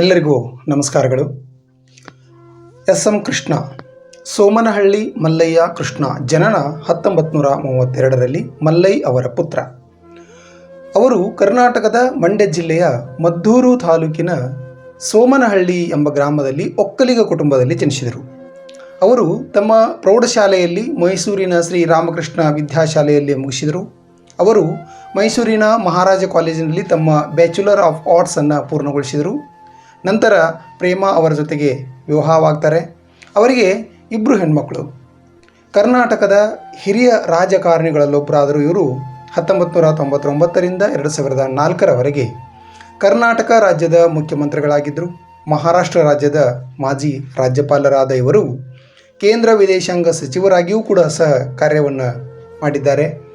ಎಲ್ಲರಿಗೂ ನಮಸ್ಕಾರಗಳು. S M Krishna, Somanahalli Mallaiah Krishna ಜನನ ಹತ್ತೊಂಬತ್ತು ನೂರ ಮೂವತ್ತೆರಡರಲ್ಲಿ ಮಲ್ಲೈ ಅವರ ಪುತ್ರ. ಅವರು ಕರ್ನಾಟಕದ ಮಂಡ್ಯ ಜಿಲ್ಲೆಯ ಮದ್ದೂರು ತಾಲೂಕಿನ ಸೋಮನಹಳ್ಳಿ ಎಂಬ ಗ್ರಾಮದಲ್ಲಿ ಒಕ್ಕಲಿಗ ಕುಟುಂಬದಲ್ಲಿ ಜನಿಸಿದರು. ಅವರು ತಮ್ಮ ಪ್ರೌಢಶಾಲೆಯಲ್ಲಿ ಮೈಸೂರಿನ ಶ್ರೀ ರಾಮಕೃಷ್ಣ ವಿದ್ಯಾಶಾಲೆಯಲ್ಲಿ ಮುಗಿಸಿದರು. ಅವರು ಮೈಸೂರಿನ ಮಹಾರಾಜ ಕಾಲೇಜಿನಲ್ಲಿ ತಮ್ಮ ಬ್ಯಾಚುಲರ್ ಆಫ್ ಆರ್ಟ್ಸನ್ನು ಪೂರ್ಣಗೊಳಿಸಿದರು. ನಂತರ ಪ್ರೇಮ ಅವರ ಜೊತೆಗೆ ವಿವಾಹವಾಗ್ತಾರೆ. ಅವರಿಗೆ ಇಬ್ಬರು ಹೆಣ್ಮಕ್ಳು. ಕರ್ನಾಟಕದ ಹಿರಿಯ ರಾಜಕಾರಣಿಗಳಲ್ಲೊಬ್ಬರಾದರೂ ಇವರು ಹತ್ತೊಂಬತ್ತು ನೂರ ತೊಂಬತ್ತೊಂಬತ್ತರಿಂದ ಎರಡು ಸಾವಿರದ ನಾಲ್ಕರವರೆಗೆ ಕರ್ನಾಟಕ ರಾಜ್ಯದ ಮುಖ್ಯಮಂತ್ರಿಗಳಾಗಿದ್ದರು. ಮಹಾರಾಷ್ಟ್ರ ರಾಜ್ಯದ ಮಾಜಿ ರಾಜ್ಯಪಾಲರಾದ ಇವರು ಕೇಂದ್ರ ವಿದೇಶಾಂಗ ಸಚಿವರಾಗಿಯೂ ಕೂಡ ಸಹ ಕಾರ್ಯವನ್ನು ಮಾಡಿದ್ದಾರೆ.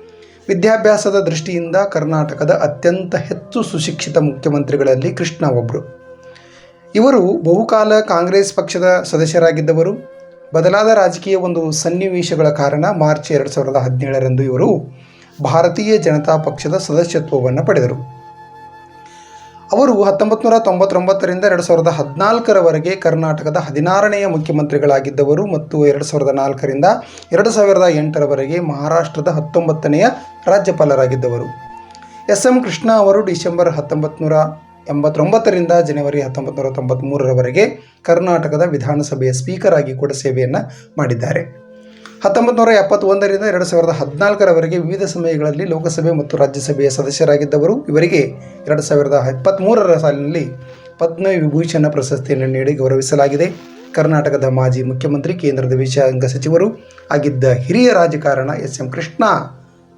ವಿದ್ಯಾಭ್ಯಾಸದ ದೃಷ್ಟಿಯಿಂದ ಕರ್ನಾಟಕದ ಅತ್ಯಂತ ಹೆಚ್ಚು ಸುಶಿಕ್ಷಿತ ಮುಖ್ಯಮಂತ್ರಿಗಳಲ್ಲಿ ಕೃಷ್ಣ ಒಬ್ಬರು ಇವರು ಬಹುಕಾಲ ಕಾಂಗ್ರೆಸ್ ಪಕ್ಷದ ಸದಸ್ಯರಾಗಿದ್ದವರು. ಬದಲಾದ ರಾಜಕೀಯ ಒಂದು ಸನ್ನಿವೇಶಗಳ ಕಾರಣ ಮಾರ್ಚ್ ಎರಡು ಸಾವಿರದ ಹದಿನೇಳರಂದು ಇವರು ಭಾರತೀಯ ಜನತಾ ಪಕ್ಷದ ಸದಸ್ಯತ್ವವನ್ನು ಪಡೆದರು. ಅವರು ಹತ್ತೊಂಬತ್ತು ನೂರ ತೊಂಬತ್ತೊಂಬತ್ತರಿಂದ ಎರಡು ಸಾವಿರದ ಹದಿನಾಲ್ಕರವರೆಗೆ ಕರ್ನಾಟಕದ ಹದಿನಾರನೆಯ ಮುಖ್ಯಮಂತ್ರಿಗಳಾಗಿದ್ದವರು ಮತ್ತು ಎರಡು ಸಾವಿರದ ನಾಲ್ಕರಿಂದ ಎರಡು ಸಾವಿರದ ಎಂಟರವರೆಗೆ ಮಹಾರಾಷ್ಟ್ರದ ಹತ್ತೊಂಬತ್ತನೆಯ ರಾಜ್ಯಪಾಲರಾಗಿದ್ದವರು. ಎಸ್ ಎಂ ಕೃಷ್ಣ ಅವರು ಡಿಸೆಂಬರ್ ಹತ್ತೊಂಬತ್ತು ನೂರ ಎಂಬತ್ತೊಂಬತ್ತರಿಂದ ಜನವರಿ ಹತ್ತೊಂಬತ್ತು ನೂರ ತೊಂಬತ್ತ್ಮೂರರವರೆಗೆ ಕರ್ನಾಟಕದ ವಿಧಾನಸಭೆಯ ಸ್ಪೀಕರ್ ಆಗಿ ಕೂಡ ಸೇವೆಯನ್ನು ಮಾಡಿದ್ದಾರೆ. ಹತ್ತೊಂಬತ್ತು ನೂರ ಎಪ್ಪತ್ತೊಂದರಿಂದ ಎರಡು ಸಾವಿರದ ಹದಿನಾಲ್ಕರವರೆಗೆ ವಿವಿಧ ಸಮಯಗಳಲ್ಲಿ ಲೋಕಸಭೆ ಮತ್ತು ರಾಜ್ಯಸಭೆಯ ಸದಸ್ಯರಾಗಿದ್ದವರು, ಇವರಿಗೆ ಎರಡು ಸಾವಿರದ ಇಪ್ಪತ್ತ್ಮೂರರ ಸಾಲಿನಲ್ಲಿ ಪದ್ಮ ವಿಭೂಷಣ ಪ್ರಶಸ್ತಿಯನ್ನು ನೀಡಿ ಗೌರವಿಸಲಾಗಿದೆ. ಕರ್ನಾಟಕದ ಮಾಜಿ ಮುಖ್ಯಮಂತ್ರಿ, ಕೇಂದ್ರದ ವಿಷಯಾಂಗ ಸಚಿವರು ಆಗಿದ್ದ ಹಿರಿಯ ರಾಜಕಾರಣ ಎಸ್ ಎಂ ಕೃಷ್ಣ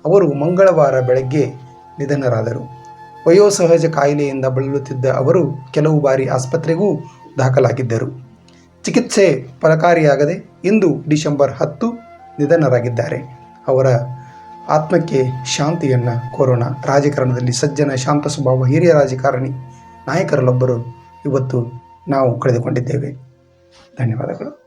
ಅವರು ಮಂಗಳವಾರ ಬೆಳಗ್ಗೆ ನಿಧನರಾದರು. ವಯೋಸಹಜ ಕಾಯಿಲೆಯಿಂದ ಬಳಲುತ್ತಿದ್ದ ಅವರು ಕೆಲವು ಬಾರಿ ಆಸ್ಪತ್ರೆಗೂ ದಾಖಲಾಗಿದ್ದರು. ಚಿಕಿತ್ಸೆ ಫಲಕಾರಿಯಾಗದೆ ಇಂದು ಡಿಸೆಂಬರ್ ಹತ್ತು ನಿಧನರಾಗಿದ್ದಾರೆ. ಅವರ ಆತ್ಮಕ್ಕೆ ಶಾಂತಿಯನ್ನು ಕೋರೋಣ ರಾಜಕಾರಣದಲ್ಲಿ ಸಜ್ಜನ ಶಾಂತ ಸ್ವಭಾವ ಹಿರಿಯ ರಾಜಕಾರಣಿ ನಾಯಕರಲ್ಲೊಬ್ಬರು ಇವತ್ತು ನಾವು ಕಳೆದುಕೊಂಡಿದ್ದೇವೆ. ಧನ್ಯವಾದಗಳು.